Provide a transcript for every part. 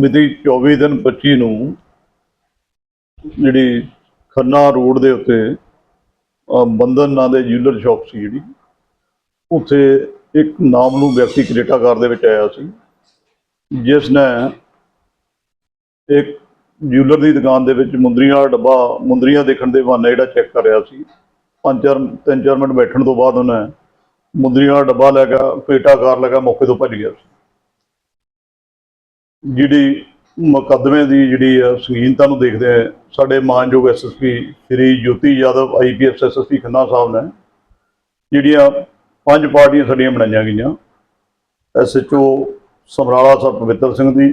ਮਿਤੀ 24 ਦਿਨ 25 ਨੂੰ ਜਿਹੜੀ ਖੰਨਾ ਰੋਡ ਦੇ ਉੱਤੇ, ਅਹ, ਬੰਧਨ ਨਾਂ ਦੇ ਜਿਊਲਰ ਸ਼ਾਪ ਸੀ ਜਿਹੜੀ, ਉੱਥੇ ਇੱਕ ਨਾਮ ਨੂੰ ਵਿਅਕਤੀ ਕ੍ਰੇਟਾਕਾਰ ਦੇ ਵਿੱਚ ਆਇਆ ਸੀ, ਜਿਸ ਨੇ ਇੱਕ ਜਿਊਲਰ ਦੀ ਦੁਕਾਨ ਦੇ ਵਿੱਚ ਮੁੰਦਰੀਆਂ ਵਾਲਾ ਡੱਬਾ, ਮੁੰਦਰੀਆਂ ਦੇਖਣ ਦੇ ਬਹਾਨੇ ਜਿਹੜਾ ਚੈੱਕ ਕਰ ਰਿਹਾ ਸੀ। ਪੰਜ ਚਾਰ, ਤਿੰਨ ਚਾਰ ਮਿੰਟ ਬੈਠਣ ਤੋਂ ਬਾਅਦ ਉਹਨੇ ਮੁੰਦਰੀਆਂ ਵਾਲਾ ਡੱਬਾ ਲੈ ਕੇ ਕ੍ਰੇਟਾ ਕਾਰ ਲੈ ਕੇ ਮੌਕੇ ਤੋਂ ਭੱਜ ਗਿਆ ਸੀ। ਜਿਹੜੀ ਮੁਕੱਦਮੇ ਦੀ ਜਿਹੜੀ ਆ ਸੰਗੀਨਤਾ ਨੂੰ ਦੇਖਦੇ ਆ, ਸਾਡੇ ਮਾਨਯੋਗ SSP Shri Jyoti Yadav IPS SSP Khanna ਸਾਹਿਬ ਨੇ ਜਿਹੜੀਆਂ ਪੰਜ ਪਾਰਟੀਆਂ ਸਾਡੀਆਂ ਬਣਾਈਆਂ ਗਈਆਂ। ਐਸਐਚਓ ਸਮਰਾਲਾ ਸਰ ਪਵਿੱਤਰ ਸਿੰਘ ਦੀ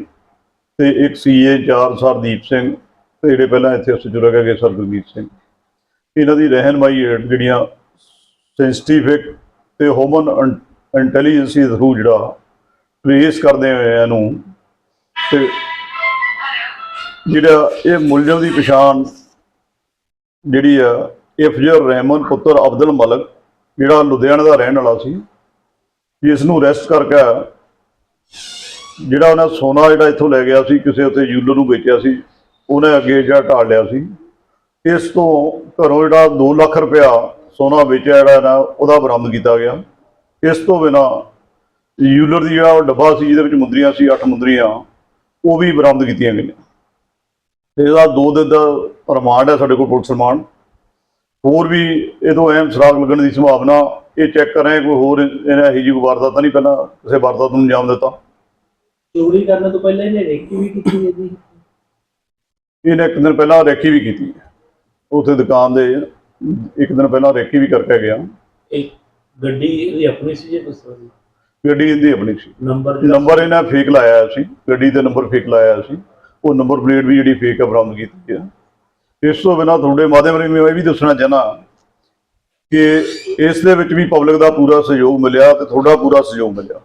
ਤੇ ਇੱਕ ਸੀਏ ਚਾਰ ਸਰਦੀਪ ਸਿੰਘ ਤੇ ਜਿਹੜੇ ਪਹਿਲਾਂ ਇੱਥੇ ਐਸਐਚਓ ਰਹਿ ਗਏ ਸਰ ਗੁਰਮੀਤ ਸਿੰਘ। ਇਹਨਾਂ ਦੀ ਰਹਿਨਮਾਈ ਹੇਠ ਜਿਹੜੀਆਂ ਸੈਂਸਿਟਿਵਿਕ ਤੇ ਹਿਊਮਨ ਇੰਟੈਲੀਜੈਂਸੀ ਦੇ ਥਰੂ ਜਿਹੜਾ ਟ੍ਰੇਸ ਕਰਦੇ ਹੋਏ ਇਹਨੂੰ ਤੇ ਜਿਹੜਾ ਇਹ ਮੁਲਜ਼ਮ ਦੀ ਪਛਾਣ ਜਿਹੜੀ ਆ ਇਫਜਰ ਰਹਿਮਨ ਪੁੱਤਰ ਅਬਦੁਲ ਮਲਕ, ਜਿਹੜਾ ਲੁਧਿਆਣਾ ਦਾ ਰਹਿਣ ਵਾਲਾ ਸੀ ਜਿਸ ਨੂੰ ਅਰੈਸਟ ਕਰਕੇ ਜਿਹੜਾ ਉਹਨਾਂ ਸੋਨਾ ਜਿਹੜਾ ਇੱਥੋਂ ਲੈ ਗਿਆ ਸੀ, ਕਿਸੇ ਉੱਤੇ ਜੂਲਰ ਨੂੰ ਵੇਚਿਆ ਸੀ, ਉਹਨੇ ਅੱਗੇ ਜਿਹੜਾ ਢਾਲ ਲਿਆ ਸੀ। ਇਸ ਤੋਂ ਘਰੋਂ ਜਿਹੜਾ 2 ਲੱਖ ਰੁਪਇਆ ਸੋਨਾ ਵੇਚਿਆ ਜਿਹੜਾ ਨਾ, ਉਹਦਾ ਬਰਾਮਦ ਕੀਤਾ ਗਿਆ। ਇਸ ਤੋਂ ਬਿਨਾ ਜੂਲਰ ਦੀ ਜਿਹੜਾ ਉਹ ਡੱਬਾ ਸੀ, ਜਿਹਦੇ ਵਿੱਚ ਮੁੰਦਰੀਆਂ ਸੀ 8 ਮੁੰਦਰੀਆਂ, ਉਹ ਵੀ ਬਰਾਮਦ ਕੀਤੀਆਂ ਗਈਆਂ। ਇਹਦਾ 2 ਦਿਨ ਦਾ ਰਿਮਾਂਡ ਹੈ ਸਾਡੇ ਕੋਲ ਪੁਲਿਸ ਰਿਮਾਂਡ। ਹੋਰ ਵੀ ਇਹ ਤੋਂ ਅਹਿਮ ਸੁਰਾਗ ਲੱਗਣ ਦੀ ਸੰਭਾਵਨਾ, ਇਹ ਚੈੱਕ ਕਰ ਰਹੇ ਕੋਈ ਹੋਰ ਇਹਨੇ ਇਹੋ ਜਿਹੀ ਕੋਈ ਵਾਰਦਾਤ ਨਹੀਂ, ਪਹਿਲਾਂ ਕਿਸੇ ਵਾਰਦਾਤ ਨੂੰ ਅੰਜਾਮ ਦਿੱਤਾ। ਚੋਰੀ ਕਰਨ ਤੋਂ ਪਹਿਲਾਂ ਇਹਨੇ ਰੇਕੀ ਵੀ ਕੀਤੀ ਹੈ ਜੀ? ਇਹਨੇ ਇੱਕ ਦਿਨ ਪਹਿਲਾਂ ਰੇਕੀ ਵੀ ਕੀਤੀ ਉੱਥੇ ਦੁਕਾਨ ਦੇ ਇੱਕ ਦਿਨ ਪਹਿਲਾਂ ਰੇਕੀ ਵੀ ਕਰਕੇ ਗਿਆ। ਇੱਕ ਗੱਡੀ ਇਹਦੀ ਆਪਣੀ ਸੀ ਜੇ ਦੱਸੋ ਜੀ ਗੱਡੀ ਇਹਦੀ ਆਪਣੀ ਸੀ। ਨੰਬਰ ਨੰਬਰ ਇਹਨਾਂ ਫੇਕ ਲਾਇਆ ਸੀ। ਗੱਡੀ ਦੇ ਨੰਬਰ ਫੇਕ ਲਾਇਆ ਸੀ। ਉਹ ਨੰਬਰ ਪਲੇਟ ਵੀ ਜਿਹੜੀ ਫੇਕ ਹੈ ਬਰਾਮਦ ਕੀਤੀ ਹੈ ਇਸ ਤੋਂ ਬਿਨਾਂ ਤੁਹਾਡੇ ਮਾਧਿਅਮ ਰਾਹੀਂ ਮੈਂ ਇਹ ਵੀ ਦੱਸਣਾ ਚਾਹਨਾ ਕਿ ਇਸ ਦੇ ਵਿੱਚ ਵੀ ਪਬਲਿਕ ਦਾ ਪੂਰਾ ਸਹਿਯੋਗ ਮਿਲਿਆ ਤੇ ਤੁਹਾਡਾ ਪੂਰਾ ਸਹਿਯੋਗ ਮਿਲਿਆ।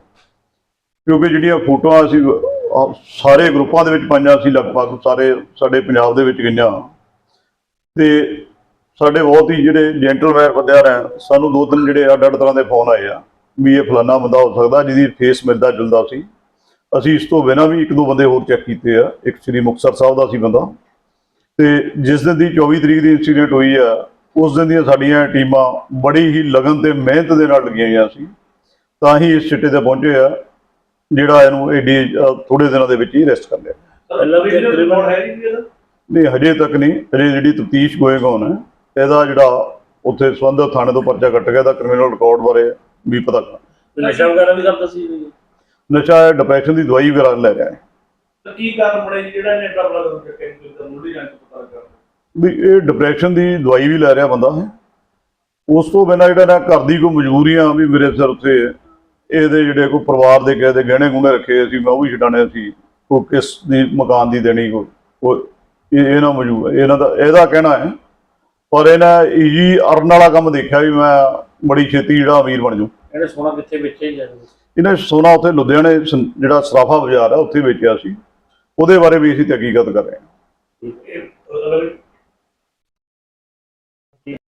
ਕਿਉਂਕਿ ਜਿਹੜੀਆਂ ਫੋਟੋਆਂ ਅਸੀਂ ਅਹ, ਸਾਰੇ ਗਰੁੱਪਾਂ ਦੇ ਵਿੱਚ ਪਾਈਆਂ ਸੀ ਲਗਭਗ ਸਾਰੇ ਸਾਡੇ ਪੰਜਾਬ ਦੇ ਵਿੱਚ ਗਈਆਂ। ਤੇ ਸਾਡੇ ਬਹੁਤ ਹੀ ਜਿਹੜੇ ਜੈਂਟਲਮੈਨ ਬੰਦਿਆਂ ਨੇ ਸਾਨੂੰ ਦੋ ਤਿੰਨ ਜਿਹੜੇ ਅੱਡ ਅੱਡ ਤਰ੍ਹਾਂ ਦੇ ਫੋਨ ਆਏ ਆ ਵੀ ਇਹ ਫਲਾਨਾ ਬੰਦਾ ਹੋ ਸਕਦਾ ਜਿਹਦੀ ਫੇਸ ਮਿਲਦਾ ਜੁਲਦਾ ਸੀ। ਅਸੀਂ ਇਸ ਤੋਂ ਬਿਨਾਂ ਵੀ ਇੱਕ ਦੋ ਬੰਦੇ ਹੋਰ ਚੈੱਕ ਕੀਤੇ ਆ ਇੱਕ ਸ੍ਰੀ ਮੁਕਤਸਰ ਸਾਹਿਬ ਦਾ ਸੀ ਬੰਦਾ। ਤੇ ਜਿਸ ਦਿਨ ਦੀ 24 ਤਰੀਕ ਦੀ ਇਨਸੀਡੈਂਟ ਹੋਈ ਆ ਉਸ ਦਿਨ ਦੀਆਂ ਸਾਡੀਆਂ ਟੀਮਾਂ ਬੜੀ ਹੀ ਲਗਨ ਤੇ ਮਿਹਨਤ ਦੇ ਨਾਲ ਲੱਗੀਆਂ ਹੋਈਆਂ ਸੀ। ਤਾਂ ਹੀ ਇਸ ਸਿੱਟੇ ਤੇ ਪਹੁੰਚੇ ਆ। ਜਿਹੜਾ ਇਹਨੂੰ ਏਡੀ ਥੋੜੇ ਦਿਨਾਂ ਦੇ ਵਿੱਚ ਹੀ ਅਰੈਸਟ ਕਰ ਲਿਆ। ਪਹਿਲਾਂ ਵੀ ਤਕਰੀਬਨ ਹੈ ਨਹੀਂ ਹਜੇ ਤੱਕ ਨਹੀਂ। ਹਜੇ ਜਿਹੜੀ ਤਫਤੀਸ਼ ਗੋਇੰਗ ਔਨ ਹੈ ਇਹਦਾ ਜਿਹੜਾ ਉੱਥੇ ਸੰਬੰਧਿਤ ਥਾਣੇ ਤੋਂ ਪਰਚਾ ਕੱਟ ਗਿਆ ਦਾ ਕ੍ਰਿਮੀਨਲ ਰਿਕਾਰਡ ਬਾਰੇ ਵੀ ਪਤਾ ਕਰ ਨਸ਼ਾ ਵਗੈਰਾ ਵੀ ਕਰਦਾ ਸੀ ਨਸ਼ਾ ਡਿਪਰੈਸ਼ਨ ਦੀ ਦਵਾਈ ਵਗੈਰਾ ਲੈ ਰਿਹਾ ਹੈ। ਕੀ ਕਾਰਨ ਬਣੇ ਜਿਹੜਾ ਨੇ ਟਰਬਲ ਕਰ ਕੇ ਕੋਈ ਤਾਂ ਮੁੱਢੀ ਜਾਂਚ ਪਤਾ ਕਰ ਵੀ ਇਹ ਡਿਪਰੈਸ਼ਨ ਦੀ ਦਵਾਈ ਵੀ ਲੈ ਰਿਹਾ ਬੰਦਾ ਉਸ ਤੋਂ ਬਿਨਾਂ ਜਿਹੜਾ ਨਾ ਘਰ ਦੀ ਕੋਈ ਮਜਬੂਰੀਆਂ ਵੀ ਮੇਰੇ ਸਿਰ ਤੇ ਇਹਦੇ ਜਿਹੜੇ ਕੋਈ ਪਰਿਵਾਰ ਦੇ ਕਿਸੇ ਦੇ ਗਹਿਣੇ ਗੁਣੇ ਰੱਖੇ ਸੀ ਮੈਂ ਉਹ ਵੀ ਛਡਾਣੇ ਸੀ ਕੋਈ ਕਿਸ ਦੀ ਮਕਾਨ ਦੀ ਦੇਣੀ ਕੋਈ ਇਹ ਇਹਨਾਂ ਮਜਬੂਰ ਇਹਨਾਂ ਦਾ ਇਹਦਾ ਕਹਿਣਾ ਹੈ ਪਰ ਇਹਨਾਂ ਈਜੀ ਅਰਨ ਵਾਲਾ ਕੰਮ ਦੇਖਿਆ ਵੀ ਮੈਂ ਬੜੀ ਛੇਤੀ ਜਿਹੜਾ ਅਮੀਰ ਬਣ ਜੂ ਇਹਨੇ ਸੋਨਾ ਕਿੱਥੇ ਵੇਚਿਆ ਜਾਂਦਾ ਇਹਨੇ ਸੋਨਾ ਉੱਥੇ ਲੁਧਿਆਣੇ ਜਿਹੜਾ ਸਰਾਫਾ ਬਾਜ਼ਾਰ ਆ ਉੱਥੇ ਵੇਚਿਆ ਸੀ ਉਹਦੇ ਬਾਰੇ ਵੀ ਅਸੀਂ ਤਹਿਕੀਕਤ ਕਰ ਰਹੇ ਹਾਂ।